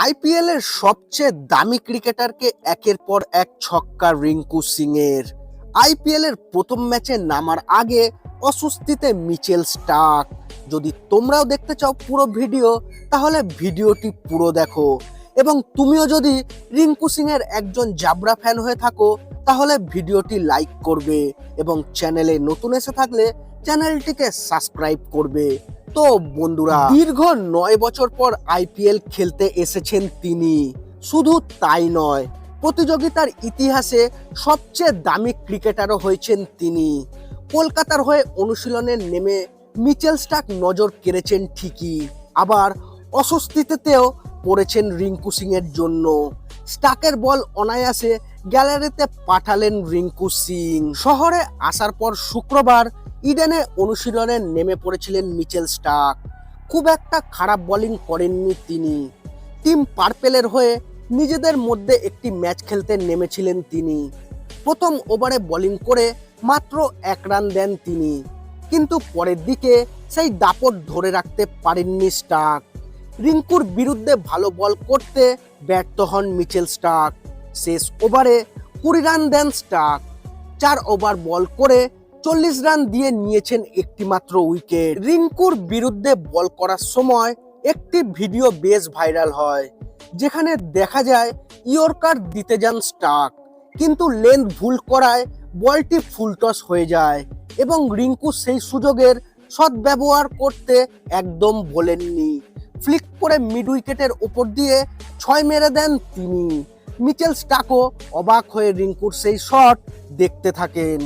IPL এর সবচেয়ে দামি ক্রিকেটারকে একের পর এক ছক্কা রিঙ্কু সিং এর আইপিএল এর প্রথম ম্যাচে নামার আগে অস্বস্তিতে মিচেল স্টার্ক। যদি তোমরাও দেখতে চাও পুরো ভিডিও, তাহলে ভিডিওটি পুরো দেখো। এবং তুমিও যদি রিঙ্কু সিং এর একজন জাবরা ফ্যান হয়ে থাকো, তাহলে ভিডিওটি লাইক করবে এবং চ্যানেলে নতুন এসে থাকলে চ্যানেলটিকে সাবস্ক্রাইব করবে। তো বন্ধুরা, দীর্ঘ নয় বছর পর আইপিএল খেলতে এসেছেন তিনি। শুধু তাই নয়, প্রতিযোগিতার ইতিহাসে সবচেয়ে দামি ক্রিকেটারও হয়েছেন তিনি। কলকাতার হয়ে অনুশীলনে নেমে মিচেল স্টাক নজর কেড়েছেন ঠিকই, আবার অস্বস্তিতেও পড়েছেন রিঙ্কু সিং এর জন্য। স্টাকের বল অনায়াসে গ্যালারিতে পাঠালেন রিঙ্কু সিং। শহরে আসার পর শুক্রবার ইডেনে অনুশীলনে নেমে পড়েছিলেন মিচেল স্টাক খুব একটা খারাপ বোলিং করেননি তিনি। টিম পার্পেলের হয়ে নিজেদের মধ্যে একটি ম্যাচ খেলতে নেমেছিলেন তিনি। প্রথম ওভারে বোলিং করে মাত্র এক রান দেন তিনি। কিন্তু পরের দিকে সেই দাপট ধরে রাখতে পারেননি স্টাক রিঙ্কুর বিরুদ্ধে ভালো বল করতে ব্যর্থ হন মিচেল স্টাক শেষ ওভারে কুড়ি রান দেন স্টাক চার ওভার বল করে চল্লিশ রান দিয়ে নিয়েছেন একটি মাত্র উইকেট। রিঙ্কুর বিরুদ্ধে বল করার সময় একটি ভিডিও বেশ ভাইরাল হয়, যেখানে দেখা যায় ইয়র্কার দিতে যান স্টাক কিন্তু লেন্থ ভুল করায় বলটি ফুলটস হয়ে যায় এবং রিঙ্কু সেই সুযোগের সদ্ব্যবহার করতে একদম বলেননি। ফ্লিক করে মিড উইকেটের ওপর দিয়ে ছয় মেরে দেন তিনি। মিচেল স্টাকও অবাক হয়ে রিঙ্কুর সেই শট দেখতে থাকেন।